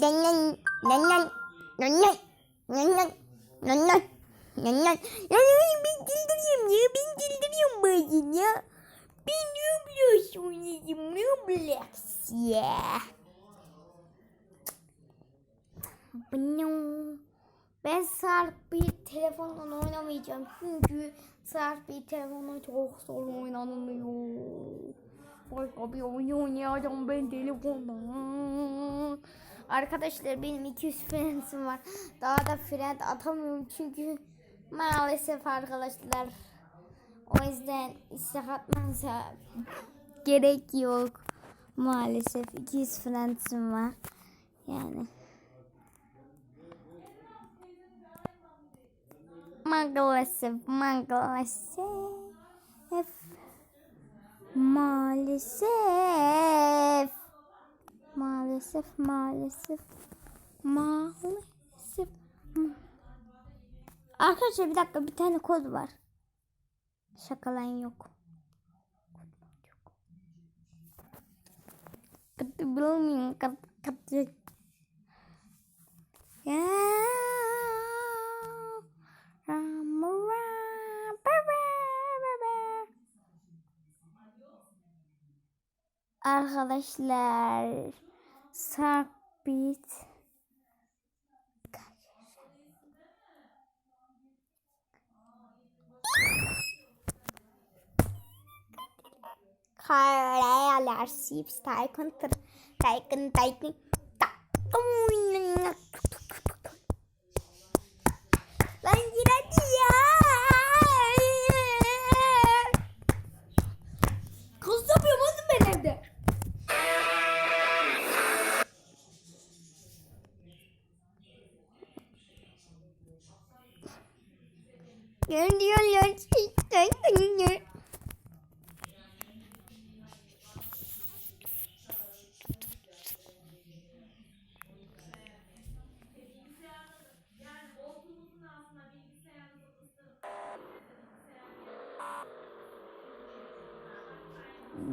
Nönlen, nönlen, nönlen, nönlen, nönlen, nönlen. Ya ben çıldırıyorum ya, ben çıldırıyorum bazen ya. Ben Roblox oynayacağım, Roblox ya. Ben Sarp bir telefondan oynamayacağım çünkü Sarp bir telefonla çok zor oynanılıyor. Başka bir oyun oynayacağım ben telefondan. Arkadaşlar benim 200 friends'im var. Daha da friend atamıyorum çünkü maalesef arkadaşlar. O yüzden istek atmanıza gerek yok. Maalesef 200 friends'im var. Yani. Maalesef, maalesef. Maalesef. Maalesef, maalesef. Maalesef. Arkadaşlar bir dakika bir tane kod var. Şakalan yok. Katı bilmiyorum. Katı katı. Ya. Arkadaşlar sabit Kareler Sipstar Counter Tycoon Tycoon Tycoon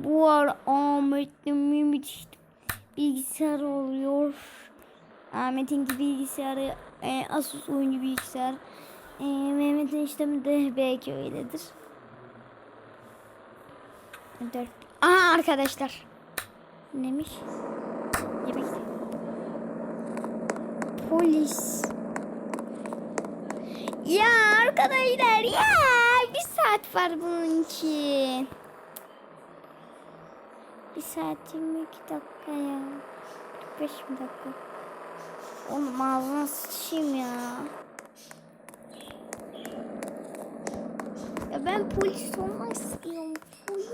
Bu ara Ahmet'le Mehmet bilgisayar oluyor. Ahmet'inki bilgisayarı e, Asus oyuncu bilgisayar. E, Mehmet'in işlemi de belki öyledir. Dört. Aha arkadaşlar. Neymiş? Yemek. Polis. Ya arkadaşlar ya bir saat var bunun için. Bir saat 22 dakika ya. 45 dakika. Oğlum ağzına sıçayım ya. Ya ben polis olmak istiyorum. Polis.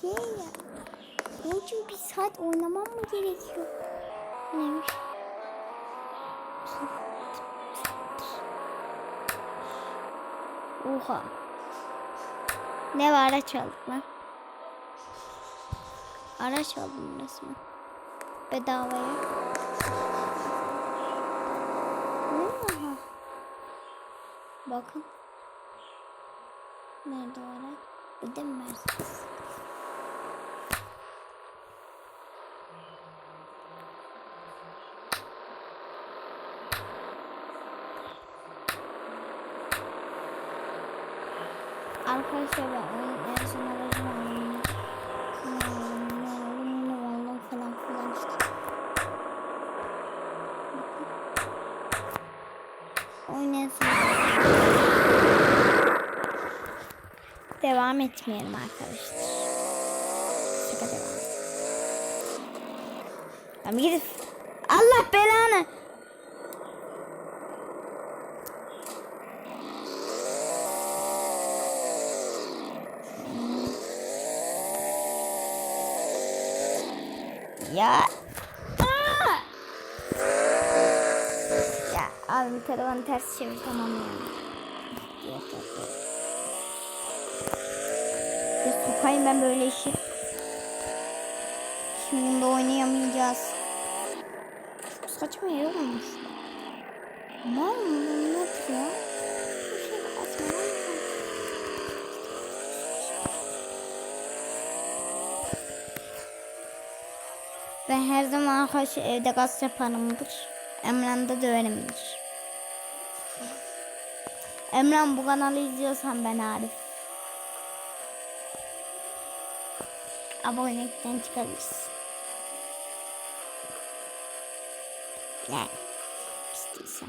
Şey ya. Bunun için bir saat oynamam mı gerekiyor? Neymiş? Oha. Ne var araç aldık lan? Araç aldım resmen. Bedavaya. Oha. Bakın. Nerede o araç? Bir de Mercedes. Arkadaşlar ben Devam etmeyelim arkadaşlar. Şaka devam. Ama gidip Allah belanı. Ya. Aa! Ya abi telefonu ters çevir tamam ya. Yok yok yok. Ya sokayım ben böyle işi. Şimdi bunda oynayamayacağız. Çok saçma yer olmuş. Mal mı? Ne yapıyor? Şey. Ben her zaman arkadaşlar evde gaz yaparımdır. Emran da döverimdir. Emran bu kanalı izliyorsan ben Arif. Abonelikten çıkabilirsin. Yani istiyorsan.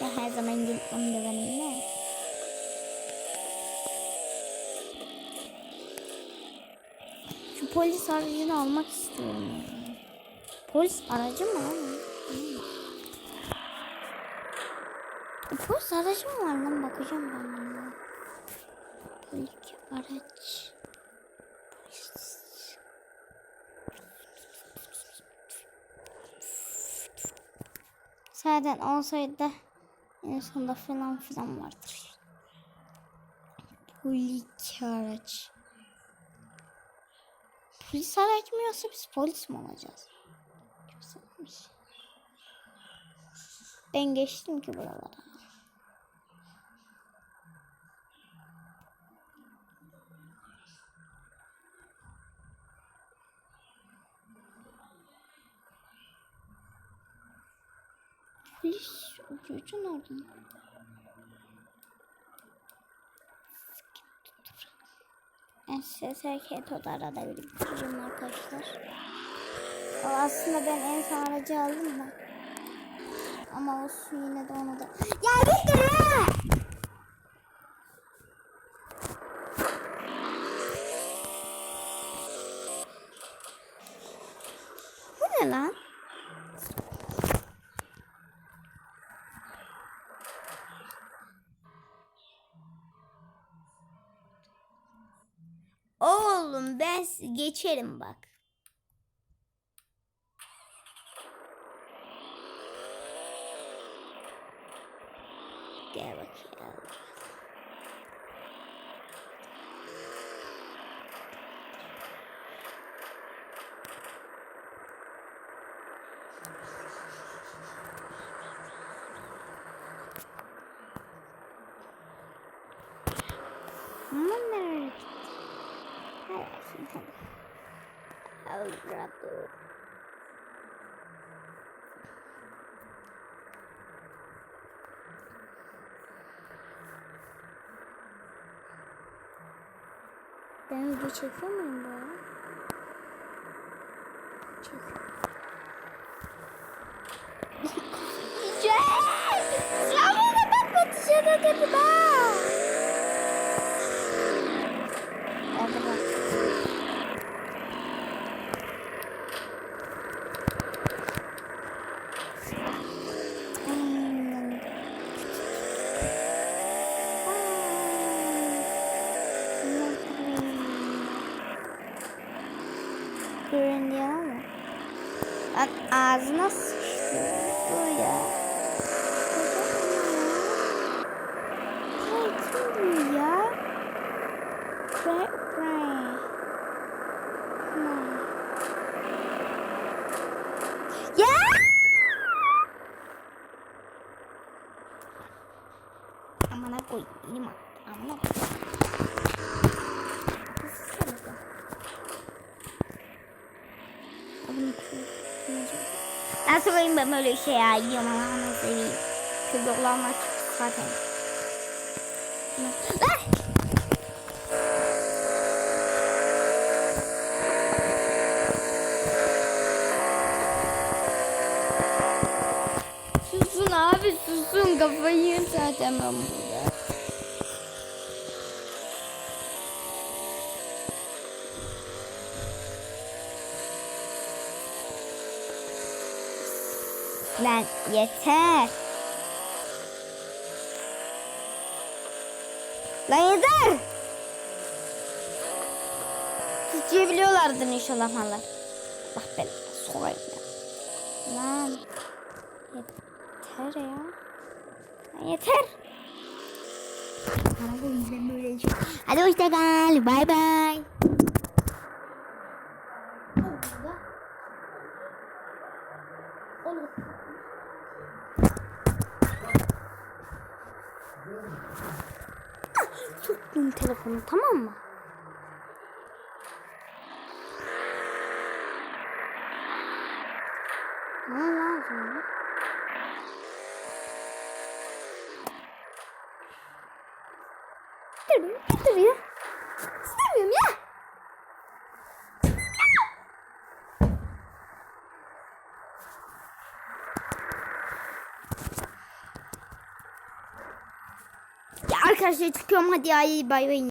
Ben her zaman gidip onu döverim ne? Şu polis aracını almak istiyorum. Polis aracı mı lan? Polis aracı mı var lan? Bakacağım ben buna. Polis araç. Zaten olsaydı da en sonunda falan filan vardır. Polis araç. Polis araç mı yoksa biz polis mi olacağız? Ben geçtim ki buralara. Nerede? Ben size hareket odalara da biriktireceğim arkadaşlar. O aslında ben en son aracı aldım da. Ama olsun yine de onu da. Ya gittir ha! Bu ne lan? Oğlum ben geçerim bak. Gel bakayım. Aman rato. Ben video çekiyor muyum bu arada? Çekiyorum. Güzel! Silahlarına bakma dışarıda dedi bak. Lan ağzına sıçtı. Dur ya. Hey kim bu ya? Bre bre. Hmm. Ya! Amına koyayım. Koyayım ben böyle şey ya yiyorum nasıl seveyim. Çocuklarla çıktı zaten. Lan! Susun abi susun kafayı zaten ben burada. Lan yeter. Lan yeter. Sıçrayabiliyorlardır inşallah mallar. Bak ben sokayım ya. Lan yeter ya. Lan yeter. Hadi hoşça kal. Bay bay. Olur. Tuttum telefonu tamam mı? Ne lazım? Dur, dur ya. İstemiyorum. Ya arkadaşlar çıkıyorum hadi ay bay bay.